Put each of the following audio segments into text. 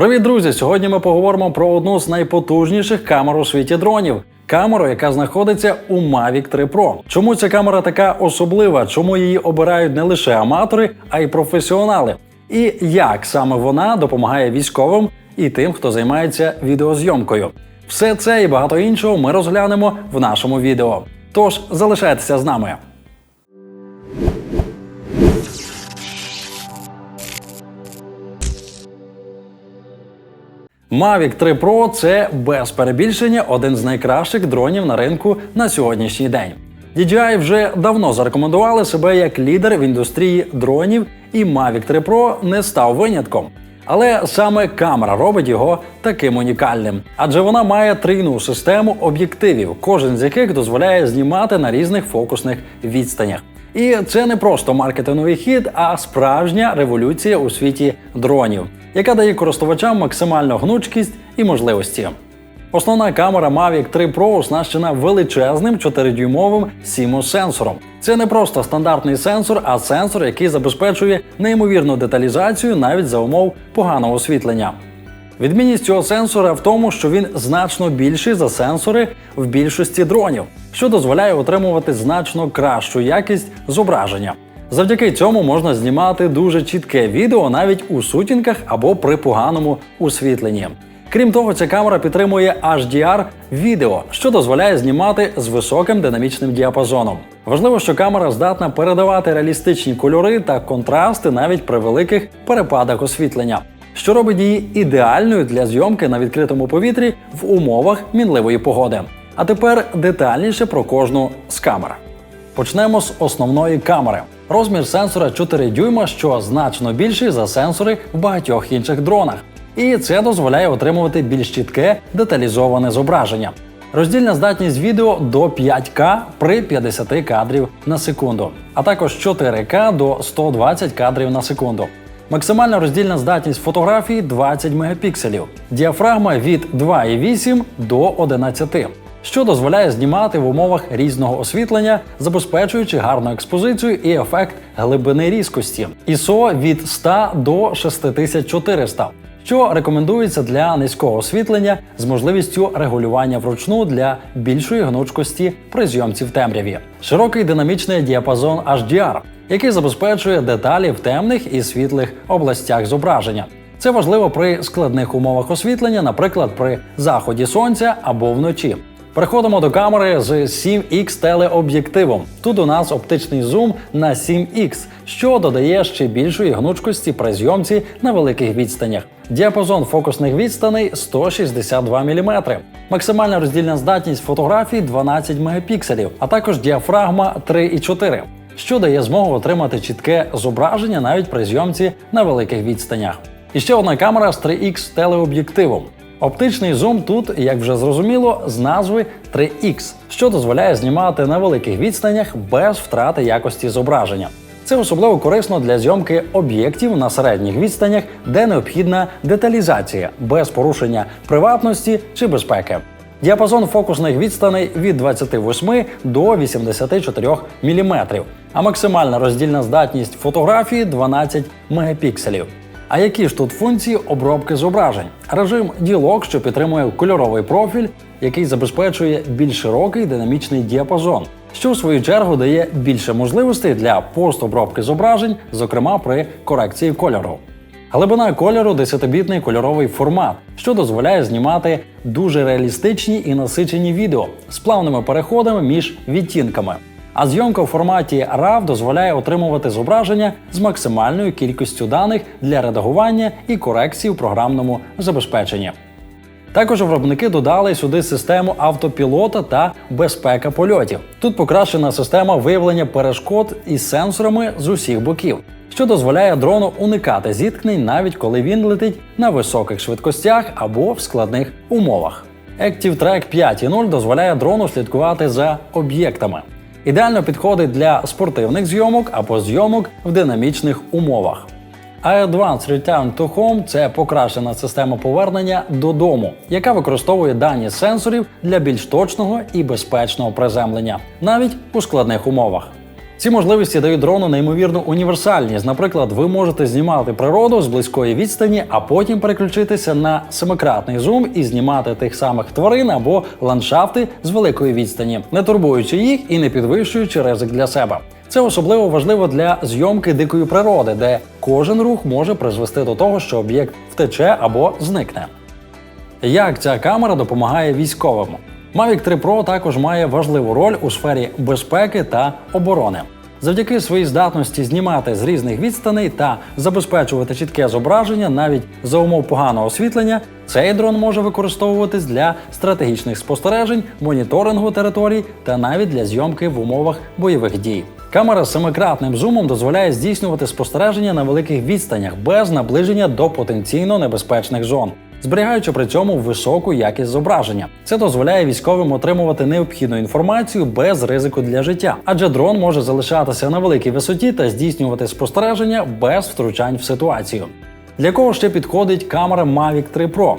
Привіт, друзі! Сьогодні ми поговоримо про одну з найпотужніших камер у світі дронів. Камеру, яка знаходиться у Mavic 3 Pro. Чому ця камера така особлива? Чому її обирають не лише аматори, а й професіонали? І як саме вона допомагає військовим і тим, хто займається відеозйомкою? Все це і багато іншого ми розглянемо в нашому відео. Тож залишайтеся з нами. Mavic 3 Pro – це без перебільшення один з найкращих дронів на ринку на сьогоднішній день. DJI вже давно зарекомендували себе як лідер в індустрії дронів, і Mavic 3 Pro не став винятком. Але саме камера робить його таким унікальним, адже вона має трійну систему об'єктивів, кожен з яких дозволяє знімати на різних фокусних відстанях. І це не просто маркетинговий хід, а справжня революція у світі дронів, яка дає користувачам максимальну гнучкість і можливості. Основна камера Mavic 3 Pro оснащена величезним 4-дюймовим CMOS сенсором. Це не просто стандартний сенсор, а сенсор, який забезпечує неймовірну деталізацію навіть за умов поганого освітлення. Відмінність цього сенсора в тому, що він значно більший за сенсори в більшості дронів, що дозволяє отримувати значно кращу якість зображення. Завдяки цьому можна знімати дуже чітке відео навіть у сутінках або при поганому освітленні. Крім того, ця камера підтримує HDR відео, що дозволяє знімати з високим динамічним діапазоном. Важливо, що камера здатна передавати реалістичні кольори та контрасти навіть при великих перепадах освітлення, що робить її ідеальною для зйомки на відкритому повітрі в умовах мінливої погоди. А тепер детальніше про кожну з камер. Почнемо з основної камери. Розмір сенсора 4 дюйма, що значно більший за сенсори в багатьох інших дронах. І це дозволяє отримувати більш чітке деталізоване зображення. Роздільна здатність відео до 5К при 50 кадрів на секунду, а також 4К до 120 кадрів на секунду. Максимальна роздільна здатність фотографії 20 мегапікселів, діафрагма від 2,8 до 11 що дозволяє знімати в умовах різного освітлення, забезпечуючи гарну експозицію і ефект глибини різкості. ISO від 100 до 6400, що рекомендується для низького освітлення з можливістю регулювання вручну для більшої гнучкості при зйомці в темряві. Широкий динамічний діапазон HDR, який забезпечує деталі в темних і світлих областях зображення. Це важливо при складних умовах освітлення, наприклад, при заході сонця або вночі. Переходимо до камери з 7X телеоб'єктивом. Тут у нас оптичний зум на 7X, що додає ще більшої гнучкості при зйомці на великих відстанях. Діапазон фокусних відстаней 162 мм. Максимальна роздільна здатність фотографій 12 мегапікселів, а також діафрагма 3,4, що дає змогу отримати чітке зображення навіть при зйомці на великих відстанях. І ще одна камера з 3X телеоб'єктивом. Оптичний зум тут, як вже зрозуміло, з назви 3X, що дозволяє знімати на великих відстанях без втрати якості зображення. Це особливо корисно для зйомки об'єктів на середніх відстанях, де необхідна деталізація без порушення приватності чи безпеки. Діапазон фокусних відстаней від 28 до 84 мм, а максимальна роздільна здатність фотографії 12 мегапікселів. А які ж тут функції обробки зображень? Режим ділок, що підтримує кольоровий профіль, який забезпечує більш широкий динамічний діапазон, що в свою чергу дає більше можливостей для постобробки зображень, зокрема при корекції кольору. Глибина кольору 10-бітний кольоровий формат, що дозволяє знімати дуже реалістичні і насичені відео з плавними переходами між відтінками. А зйомка в форматі RAW дозволяє отримувати зображення з максимальною кількістю даних для редагування і корекції в програмному забезпеченні. Також виробники додали сюди систему автопілота та безпека польотів. Тут покращена система виявлення перешкод із сенсорами з усіх боків, що дозволяє дрону уникати зіткнень, навіть коли він летить на високих швидкостях або в складних умовах. Active Track 5.0 дозволяє дрону слідкувати за об'єктами. Ідеально підходить для спортивних зйомок або зйомок в динамічних умовах. А Advanced Return to Home – це покращена система повернення додому, яка використовує дані сенсорів для більш точного і безпечного приземлення, навіть у складних умовах. Ці можливості дають дрону неймовірну універсальність. Наприклад, ви можете знімати природу з близької відстані, а потім переключитися на семикратний зум і знімати тих самих тварин або ландшафти з великої відстані, не турбуючи їх і не підвищуючи ризик для себе. Це особливо важливо для зйомки дикої природи, де кожен рух може призвести до того, що об'єкт втече або зникне. Як ця камера допомагає військовим? Mavic 3 Pro також має важливу роль у сфері безпеки та оборони. Завдяки своїй здатності знімати з різних відстаней та забезпечувати чітке зображення навіть за умов поганого освітлення, цей дрон може використовуватись для стратегічних спостережень, моніторингу територій та навіть для зйомки в умовах бойових дій. Камера з семикратним зумом дозволяє здійснювати спостереження на великих відстанях без наближення до потенційно небезпечних зон зберігаючи при цьому високу якість зображення. Це дозволяє військовим отримувати необхідну інформацію без ризику для життя, адже дрон може залишатися на великій висоті та здійснювати спостереження без втручань в ситуацію. Для кого ще підходить камера Mavic 3 Pro?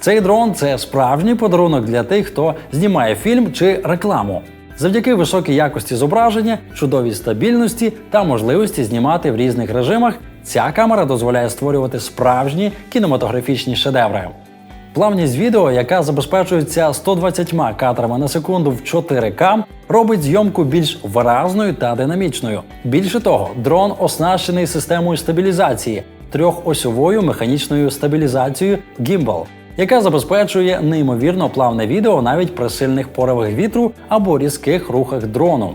Цей дрон це справжній подарунок для тих, хто знімає фільм чи рекламу. Завдяки високій якості зображення, чудовій стабільності та можливості знімати в різних режимах, ця камера дозволяє створювати справжні кінематографічні шедеври. Плавність відео, яка забезпечується 120 кадрами на секунду в 4К, робить зйомку більш виразною та динамічною. Більше того, дрон оснащений системою стабілізації, трьохосьовою механічною стабілізацією Gimbal, яка забезпечує неймовірно плавне відео навіть при сильних поривах вітру або різких рухах дрону.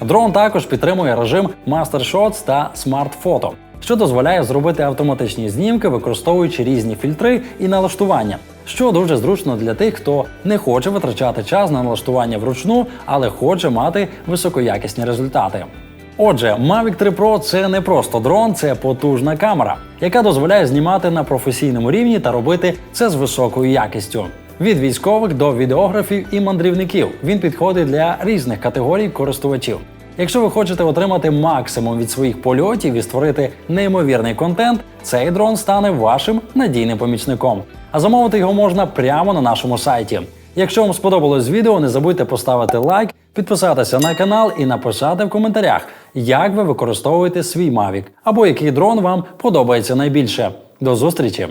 Дрон також підтримує режим Master Shots та Smart Photo, що дозволяє зробити автоматичні знімки, використовуючи різні фільтри і налаштування, що дуже зручно для тих, хто не хоче витрачати час на налаштування вручну, але хоче мати високоякісні результати. Отже, Mavic 3 Pro – це не просто дрон, це потужна камера, яка дозволяє знімати на професійному рівні та робити це з високою якістю. Від військових до відеографів і мандрівників він підходить для різних категорій користувачів. Якщо ви хочете отримати максимум від своїх польотів і створити неймовірний контент, цей дрон стане вашим надійним помічником. А замовити його можна прямо на нашому сайті. Якщо вам сподобалось відео, не забудьте поставити лайк, підписатися на канал і написати в коментарях, як ви використовуєте свій Mavic або який дрон вам подобається найбільше. До зустрічі!